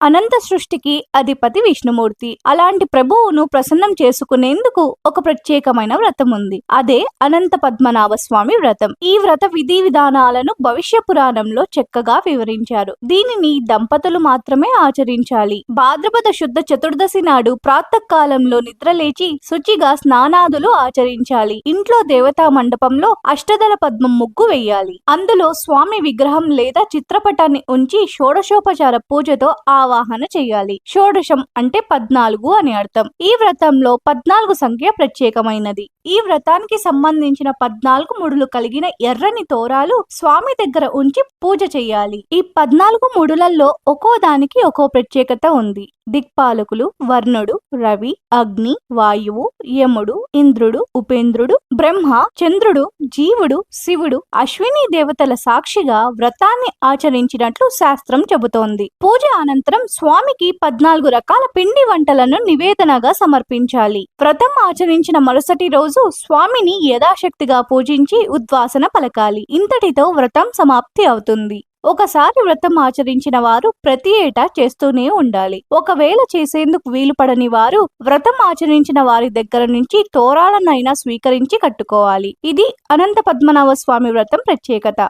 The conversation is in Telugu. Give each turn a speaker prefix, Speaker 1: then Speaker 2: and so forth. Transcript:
Speaker 1: అనంత సృష్టికి అధిపతి విష్ణుమూర్తి. అలాంటి ప్రభువును ప్రసన్నం చేసుకునేందుకు ఒక ప్రత్యేకమైన వ్రతం ఉంది. అదే అనంత పద్మనాభ స్వామి వ్రతం. ఈ వ్రత విధి విధానాలను భవిష్య పురాణంలో చక్కగా వివరించారు. దీనిని దంపతులు మాత్రమే ఆచరించాలి. భాద్రపద శుద్ధ చతుర్దశి నాడు ప్రాతకాలంలో నిద్రలేచి శుచిగా స్నానాదులు ఆచరించాలి. ఇంట్లో దేవతా మండపంలో అష్టదళ పద్మం ముగ్గు వేయాలి. అందులో స్వామి విగ్రహం లేదా చిత్రపటాన్ని ఉంచి షోడశోపచార పూజతో ఆ ఆవాహన చేయాలి. షోడశం అంటే పద్నాలుగు అని అర్థం. ఈ వ్రతంలో పద్నాలుగు సంఖ్య ప్రత్యేకమైనది. ఈ వ్రతానికి సంబంధించిన పద్నాలుగు ముడులు కలిగిన ఎర్రని తోరాలు స్వామి దగ్గర ఉంచి పూజ చేయాలి. ఈ పద్నాలుగు ముడులలో ఒక్కో దానికి ఒక్కో ప్రత్యేకత ఉంది. దిక్పాలకులు వర్ణుడు రవి అగ్ని వాయువు యముడు ఇంద్రుడు ఉపేంద్రుడు బ్రహ్మ చంద్రుడు జీవుడు శివుడు అశ్విని దేవతల సాక్షిగా వ్రతాన్ని ఆచరించినట్లు శాస్త్రం చెబుతోంది. పూజ అనంతరం స్వామికి పద్నాలుగు రకాల పిండి వంటలను నివేదనగా సమర్పించాలి. వ్రతం ఆచరించిన మరుసటి రోజు స్వామిని యథాశక్తిగా పూజించి ఉద్వాసన పలకాలి. ఇంతటితో వ్రతం సమాప్తి అవుతుంది. ఒకసారి వ్రతం ఆచరించిన వారు ప్రతి ఏటా చేస్తూనే ఉండాలి. ఒకవేళ చేసేందుకు వీలు పడని వారు వ్రతం ఆచరించిన వారి దగ్గర నుంచి తోరాలనైనా స్వీకరించి కట్టుకోవాలి. ఇది అనంత పద్మనాభ స్వామి వ్రతం ప్రత్యేకత.